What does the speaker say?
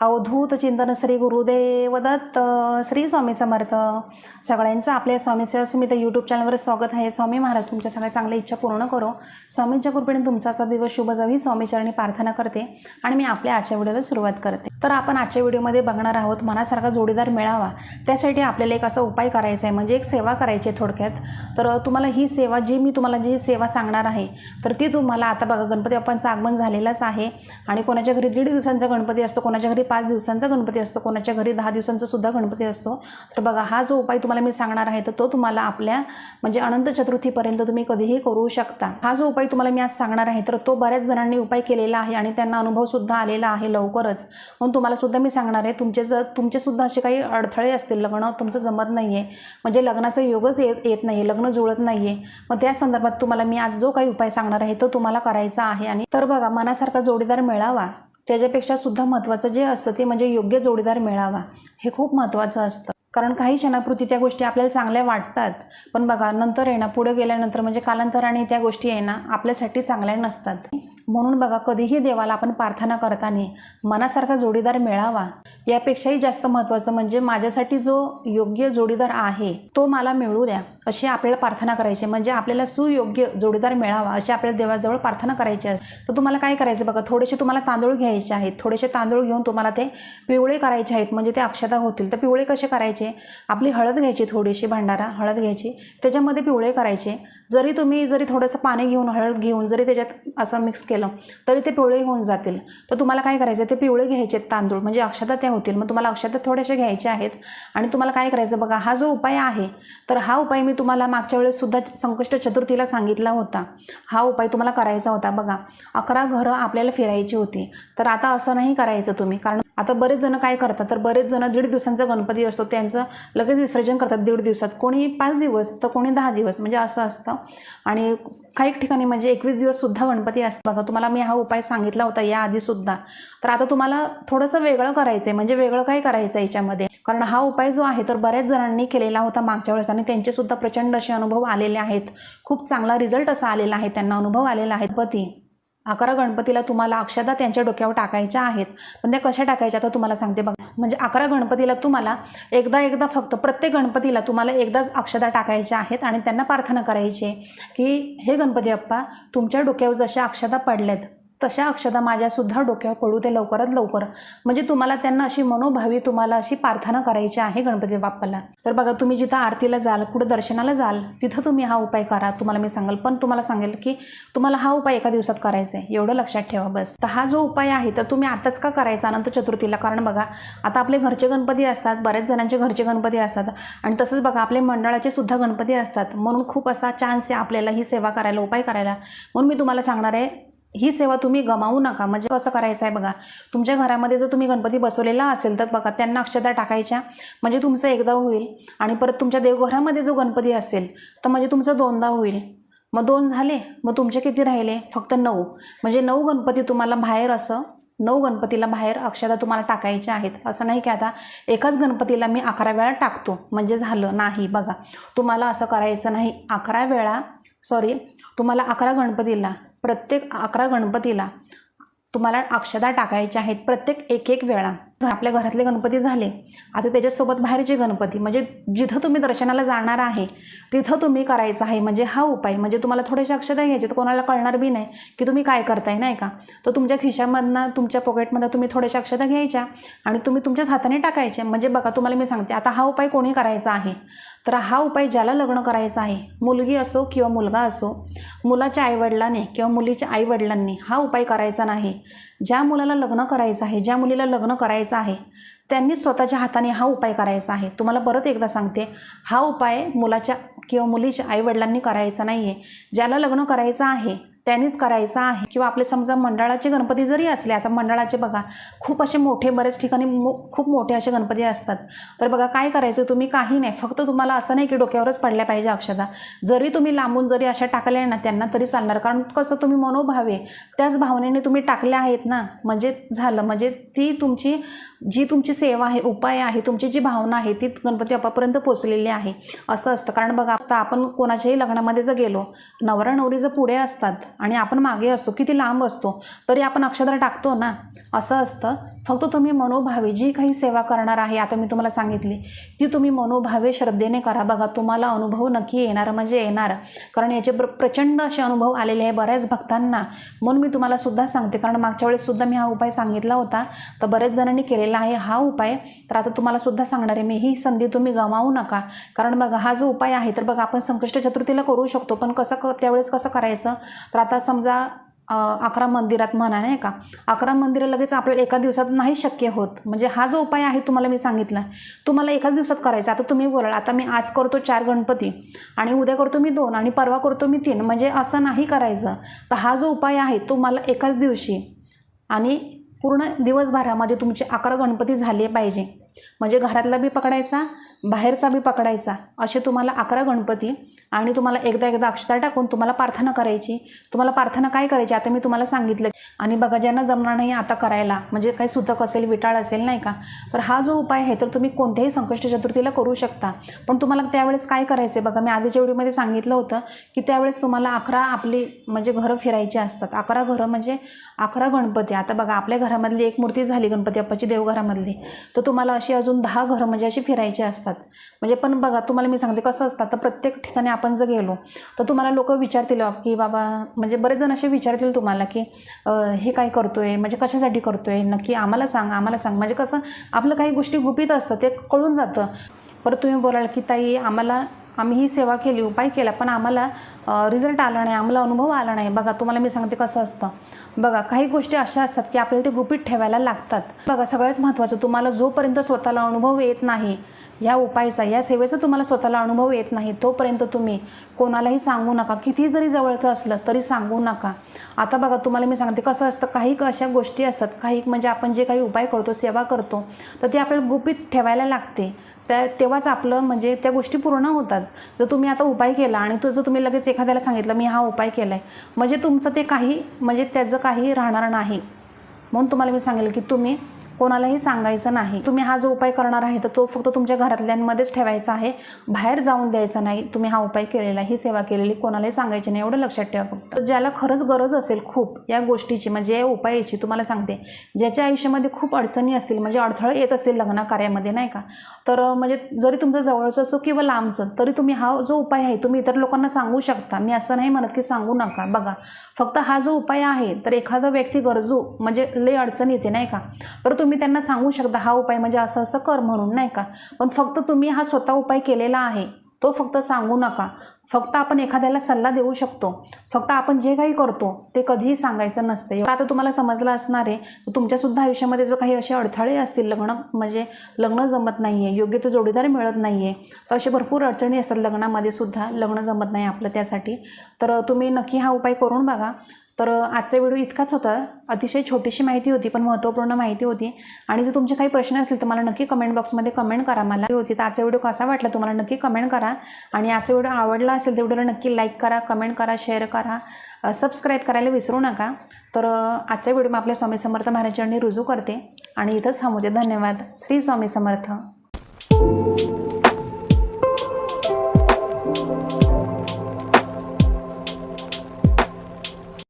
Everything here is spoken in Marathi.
अवधूत चिंतन श्री गुरुदेव दत्त श्री स्वामी समर्थ. सगळ्यांचं आपल्या स्वामी सेवा समिती यूट्यूब चॅनलवर स्वागत आहे. स्वामी महाराज तुमच्या सगळ्या चांगल्या इच्छा पूर्ण करो. स्वामींच्या कृपेने तुमचाचा दिवस शुभ जावी. स्वामीचरणी प्रार्थना करते. आणि मी आपल्या आजच्या व्हिडिओला सुरुवात करते. तर आपण आजच्या व्हिडिओमध्ये बघणार आहोत मनासारखा जोडीदार मिळावा. त्यासाठी आपल्याला एक असा उपाय करायचा आहे म्हणजे एक सेवा करायची आहे थोडक्यात. तर तुम्हाला ही सेवा जी मी तुम्हाला जी सेवा सांगणार आहे तर ती तुम्हाला आता बघा गणपती बाप्पांचं आगमन झालेलंच आहे. आणि कोणाच्या घरी दीड दिवसांचा गणपती असतो कोणाच्या घरी पाच दिवसांचा गणपती असतो कोणाच्या घरी दहा दिवसांचा सुद्धा गणपती असतो. तर बघा हा जो उपाय तुम्हाला मी सांगणार आहे तर तो तुम्हाला आपल्या म्हणजे अनंत चतुर्थीपर्यंत तुम्ही कधीही करू शकता. हा जो उपाय तुम्हाला मी आज सांगणार आहे तर तो बऱ्याच जणांनी उपाय केलेला आहे आणि त्यांना अनुभवसुद्धा आलेला आहे लवकरच. म्हणून तुम्हाला सुद्धा मी सांगणार आहे तुमचे जर तुमचेसुद्धा असे काही अडथळे असतील लग्न तुमचं जमत नाही आहे म्हणजे लग्नाचा योगच येत येत नाही लग्न जुळत नाही आहे मग त्या संदर्भात तुम्हाला मी आज जो काही उपाय सांगणार आहे तो तुम्हाला करायचा आहे. आणि तर बघा मनासारखा जोडीदार मिळावा त्याच्यापेक्षा सुद्धा महत्त्वाचं जे असतं ते म्हणजे योग्य जोडीदार मिळावा हे खूप महत्त्वाचं असतं. कारण काही क्षणापुरती त्या गोष्टी आपल्याला चांगल्या वाटतात पण बघा नंतर आहे ना पुढे गेल्यानंतर म्हणजे कालांतराने त्या गोष्टी आहे ना आपल्यासाठी चांगल्या नसतात. म्हणून बघा कधीही देवाला आपण प्रार्थना करताना मनासारखा जोडीदार मिळावा. यापेक्षाही जास्त महत्त्वाचं म्हणजे माझ्यासाठी जो योग्य जोडीदार आहे तो मला मिळू द्या अशी आपल्याला प्रार्थना करायची. म्हणजे आपल्याला सुयोग्य जोडीदार मिळावा अशी आपल्याला देवाजवळ प्रार्थना करायची असते तर तुम्हाला काय करायचं बघा थोडेसे तुम्हाला तांदूळ घ्यायचे आहेत. थोडेसे तांदूळ घेऊन तुम्हाला ते पिवळे करायचे आहेत. म्हणजे ते अक्षता होतील. तर पिवळे कसे करायचे? आपली हळद घ्यायची थोडीशी भांडारा हळद घ्यायची. त्याच्यामध्ये पिवळे करायचे. जरी तुम्ही जरी थोडंसं पाणी घेऊन हळद घेऊन जरी त्याच्यात असं मिक्स केलं तरी ते पिवळे होऊन जातील. तर तुम्हाला काय करायचं ते पिवळे घ्यायचे तांदूळ. म्हणजे अक्षता त्या होतील. मग तुम्हाला अक्षता थोडेसे घ्यायचे आहेत. आणि तुम्हाला काय करायचं बघा हा जो उपाय आहे तर हा उपाय मी तुम्हाला मागच्या वेळेससुद्धा संकष्ट चतुर्थीला सांगितला होता. हा उपाय तुम्हाला करायचा होता बघा. अकरा घरं आपल्याला फिरायची होती. तर आता असं नाही करायचं तुम्ही कारण आता बरेच जण काय करतात तर बरेच जण दीड दिवसांचा गणपती असतो त्यांचं लगेच विसर्जन करतात दीड दिवसात. कोणी पाच दिवस तर कोणी दहा दिवस म्हणजे असं असतं. आणि काही ठिकाणी म्हणजे एकवीस दिवससुद्धा गणपती असतं बघा तुम्हाला मी हा उपाय सांगितला होता याआधीसुद्धा तर आता तुम्हाला थोडंसं वेगळं करायचं आहे म्हणजे वेगळं काय करायचं आहे याच्यामध्ये. कारण हा उपाय जो आहे तर बऱ्याच जणांनी केलेला होता मागच्या वेळेस आणि त्यांचेसुद्धा प्रचंड असे अनुभव आलेले आहेत. खूप चांगला रिझल्ट असा आलेला आहे त्यांना अनुभव आलेला आहे. पती अकरा गणपतीला तुम्हाला अक्षदा त्यांच्या डोक्यावर टाकायच्या आहेत. पण त्या कशा टाकायच्या तर तुम्हाला सांगते बघा. म्हणजे अकरा गणपतीला तुम्हाला एकदा एकदा फक्त प्रत्येक गणपतीला तुम्हाला एकदाच अक्षदा टाकायच्या आहेत आणि त्यांना प्रार्थना करायची आहे की हे गणपती अप्पा तुमच्या डोक्यावर जशा अक्षदा पडल्यात तशा अक्षता माझ्यासुद्धा डोक्यावर पडू ते लवकरात लवकर. म्हणजे तुम्हाला त्यांना अशी मनोभावी तुम्हाला अशी प्रार्थना करायची आहे गणपती बाप्पाला. तर बघा तुम्ही जिथं आरतीला जाल कुठं दर्शनाला जाल तिथं तुम्ही हा उपाय करा. तुम्हाला मी सांगेल पण तुम्हाला सांगेल की तुम्हाला हा उपाय एका दिवसात करायचा आहे. एवढं लक्षात ठेवा बस. तर हा जो उपाय आहे तर तुम्ही आताच का करायचा अनंत चतुर्थीला? कारण बघा आता आपले घरचे गणपती असतात बऱ्याच जणांचे घरचे गणपती असतात. आणि तसंच बघा आपले मंडळाचे सुद्धा गणपती असतात. म्हणून खूप असा चान्स आहे आपल्याला ही सेवा करायला उपाय करायला. म्हणून मी तुम्हाला सांगणार आहे ही सेवा तुम्ही गमावू नका. म्हणजे कसं करायचं आहे बघा. तुमच्या घरामध्ये जर तुम्ही गणपती बसवलेला असेल तर बघा त्यांना अक्षता टाकायच्या. म्हणजे तुमचं एकदा होईल आणि परत तुमच्या देवघरामध्ये जो गणपती असेल तर म्हणजे तुमचं दोनदा होईल. मग दोन झाले मग तुमचे किती राहिले? फक्त नऊ. म्हणजे नऊ गणपती तुम्हाला बाहेर असं नऊ गणपतीला बाहेर अक्षता तुम्हाला टाकायच्या आहेत. असं नाही की आता एकाच गणपतीला मी अकरा वेळा टाकतो. म्हणजे झालं नाही बघा. तुम्हाला असं करायचं नाही. अकरा वेळा सॉरी तुम्हाला अकरा गणपतीला प्रत्येक अकरा गणपतीला तुम्हाला अक्षदा टाकायच्या आहेत प्रत्येक एक एक वेळा. आपल्या घरातले गणपती झाले. आता त्याच्यासोबत बाहेरचे गणपती म्हणजे जिथं तुम्ही दर्शनाला जाणार आहे तिथं तुम्ही करायचं आहे म्हणजे हा उपाय. म्हणजे तुम्हाला थोडेसे अक्षता घ्यायचे तर कोणाला कळणार बी नाही की तुम्ही काय करताय नाही का? तर तुमच्या खिशामधनं तुमच्या पॉकेटमधनं तुम्ही थोड्याशा अक्षता घ्यायच्या आणि तुम्ही तुमच्याच हाताने टाकायच्या म्हणजे बघा तुम्हाला मी सांगते आता हा उपाय कोणी करायचा आहे? तर हा उपाय ज्याला लग्न करायचं आहे मुलगी असो किंवा मुलगा असो मुलाच्या आईवडिलांनी किंवा मुलीच्या आईवडिलांनी हा उपाय करायचा नाही. ज्या मुलाला लग्न करायचं आहे ज्या मुलीला लग्न करायचं आहे त्यांनी स्वतःच्या हाताने हा उपाय करायचा आहे. तुम्हाला परत एकदा सांगते हा उपाय मुलाच्या किंवा मुलीच्या आईवडिलांनी करायचा नाही आहे ज्याला लग्न करायचं आहे त्यानेच करायचं आहे. किंवा आपले समजा मंडळाचे गणपती जरी असले आता मंडळाचे बघा खूप असे मोठे बरेच ठिकाणी मो खूप मोठे असे गणपती असतात. तर बघा काय करायचं? तुम्ही काही नाही. फक्त तुम्हाला असं नाही की डोक्यावरच पडल्या पाहिजे अक्षता जरी तुम्ही लांबून जरी अशा टाकल्या ना त्यांना तरी चालणार. कारण कसं तुम्ही मनोभावे त्याच भावनेने तुम्ही टाकल्या आहेत ना म्हणजे झालं. म्हणजे ती तुमची जी तुमची सेवा आहे उपाय आहे तुमची जी भावना आहे ती गणपती बाप्पापर्यंत पोचलेली आहे. असं असतं. कारण बघा आता आपण कोणाच्याही लग्नामध्ये जर गेलो नवरा नवरी जर पुढे असतात आणि आपण मागे असतो किती लांब असतो तरी आपण अक्षर टाकतो ना असं असतं. फक्त तुम्ही मनोभावे जी काही सेवा करणार आहे आता मी तुम्हाला सांगितली ती तुम्ही मनोभावे श्रद्धेने करा. बघा तुम्हाला अनुभव नक्की येणार म्हणजे येणार. कारण याचे प्र प्रचंड असे अनुभव आलेले आहे बऱ्याच भक्तांना. म्हणून मी तुम्हाला सुद्धा सांगते कारण मागच्या वेळेससुद्धा मी हा उपाय सांगितला होता. तर बऱ्याच जणांनी केलेला आहे हा उपाय. तर आता तुम्हाला सुद्धा सांगणार आहे मी ही संधी तुम्ही गमावू नका. कारण बघा हा जो उपाय आहे तर बघा आपण संकष्ट चतुर्थीला करू शकतो पण कसं क त्यावेळेस कसं करायचं? तर आता समजा अकरा मंदिरात म्हणा नाही का? अकरा मंदिरं लगेच आपल्याला एका दिवसात नाही शक्य होत. म्हणजे हा जो उपाय आहे तुम्हाला मी सांगितला तुम्हाला एकाच दिवसात करायचा. आता तुम्ही बोलाल आता मी आज करतो चार गणपती आणि उद्या करतो मी दोन आणि परवा करतो मी तीन. म्हणजे असं नाही करायचं. तर हा जो उपाय आहे तो मला एकाच दिवशी आणि पूर्ण दिवसभरामध्ये तुमचे अकरा गणपती झाले पाहिजे. म्हणजे घरातला बी पकडायचा बाहेरचा बी पकडायचा असे तुम्हाला अकरा गणपती आणि तुम्हाला एकदा एकदा अक्षता टाकून तुम्हाला प्रार्थना करायची. तुम्हाला प्रार्थना काय करायची? आता मी तुम्हाला सांगितलं. आणि बघा ज्यांना जमणार नाही आता करायला म्हणजे काही सुतक असेल विटाळ असेल नाही का? तर हा जो उपाय आहे तर तुम्ही कोणत्याही संकष्ट चतुर्थीला करू शकता. पण तुम्हाला त्यावेळेस काय करायचं आहे बघा मी आधीच्या व्हिडिओमध्ये सांगितलं होतं की त्यावेळेस तुम्हाला अकरा आपली म्हणजे घरं फिरायची असतात. अकरा घरं म्हणजे अकरा गणपती. आता बघा आपल्या घरामधली एक मूर्ती झाली गणपती अप्पाची देवघरामधली. तर तुम्हाला अशी अजून दहा घरं म्हणजे अशी फिरायची असतात. म्हणजे पण बघा तुम्हाला मी सांगते कसं असतं तर प्रत्येक ठिकाणी आपण जर गेलो तर तुम्हाला लोक विचारतील की बाबा म्हणजे बरेच जण असे विचारतील तुम्हाला की हे काय करतो आहे म्हणजे कशासाठी करतो आहे नक्की आम्हाला सांग आम्हाला सांग. म्हणजे कसं आपलं काही गोष्टी गुपित असतं ते कळून जातं. परत तुम्ही बोलाल की ताई आम्हाला आम्ही ही सेवा केली उपाय केला पण आम्हाला रिझल्ट आला नाही आम्हाला अनुभव आला नाही. बघा तुम्हाला मी सांगते कसं असतं. बघा काही गोष्टी अशा असतात की आपल्याला ते गुपित ठेवायला लागतात. बघा सगळ्यात महत्त्वाचं तुम्हाला जोपर्यंत स्वतःला अनुभव येत नाही या उपायाचा या सेवेचा तुम्हाला स्वतःला अनुभव येत नाही तोपर्यंत तुम्ही कोणालाही सांगू नका. किती जरी जवळचं असलं तरी सांगू नका. आता बघा तुम्हाला मी सांगते कसं असतं काही अशा गोष्टी असतात. काही म्हणजे आपण जे काही उपाय करतो सेवा करतो तर ते आपल्याला गुपित ठेवायला लागते. त्या तेव्हाच आपलं म्हणजे त्या गोष्टी पूर्ण होतात. जर तुम्ही आता उपाय केला आणि तो जर तुम्ही लगेच एखाद्याला सांगितलं मी हा उपाय केला आहे म्हणजे तुमचं ते काही म्हणजे त्याचं काही राहणार नाही. म्हणून तुम्हाला मी सांगेल की तुम्ही कोणालाही सांगायचं नाही. तुम्ही हा जो उपाय करणार आहे तर तो फक्त तुमच्या घरातल्यांमध्येच ठेवायचा आहे. बाहेर जाऊन द्यायचा नाही. तुम्ही हा उपाय केलेला ही सेवा केलेली कोणालाही सांगायची नाही. एवढं लक्षात ठेवा फक्त. तर ज्याला खरंच गरज असेल खूप या गोष्टीची म्हणजे या उपायाची तुम्हाला सांगते. ज्याच्या आयुष्यामध्ये खूप अडचणी असतील म्हणजे अडथळे येत असतील लग्न कार्यामध्ये नाही का? तर म्हणजे जरी तुमचं जवळचं असो किंवा लांबचं तरी तुम्ही हा जो उपाय आहे तुम्ही इतर लोकांना सांगू शकता. मी असं नाही म्हणत की सांगू नका. बघा फक्त हा जो उपाय आहे तर एखादा व्यक्ती गरजू म्हणजे लई अडचण येते नाही का? तर तुम्ही तुम्ही त्यांना सांगू शकता हा उपाय म्हणजे असं असं कर म्हणून नाही का? पण फक्त तुम्ही हा स्वतः उपाय केलेला आहे तो फक्त सांगू नका. फक्त आपण एखाद्याला सल्ला देऊ शकतो. फक्त आपण जे काही करतो ते कधीही सांगायचं नसते. आता तुम्हाला समजलं असणार आहे तुमच्यासुद्धा आयुष्यामध्ये जर काही असे अडथळे असतील लग्न म्हणजे लग्न जमत नाही आहे योग्य तो जोडीदार मिळत नाही आहे तर असे भरपूर अडचणी असतात लग्नामध्ये सुद्धा लग्न जमत नाही आपलं त्यासाठी. तर तुम्ही नक्की हा उपाय करून बघा. तर आजचा व्हिडिओ इतकाच होता. अतिशय छोटीशी माहिती होती पण महत्त्वपूर्ण माहिती होती. आणि जर तुमचे काही प्रश्न असतील तर मला नक्की कमेंट बॉक्समध्ये कमेंट करा. मला होती तर आजचा व्हिडिओ कसा वाटला तुम्हाला नक्की कमेंट करा. आणि आजचा व्हिडिओ आवडला असेल तर व्हिडिओला नक्की लाईक करा कमेंट करा शेअर करा. सबस्क्राईब करायला विसरू नका. तर आजचा व्हिडिओ मी आपल्या स्वामी समर्थ महाराजांनी रुजू करते. आणि इथंच थांबवते. धन्यवाद. श्री स्वामी समर्थ.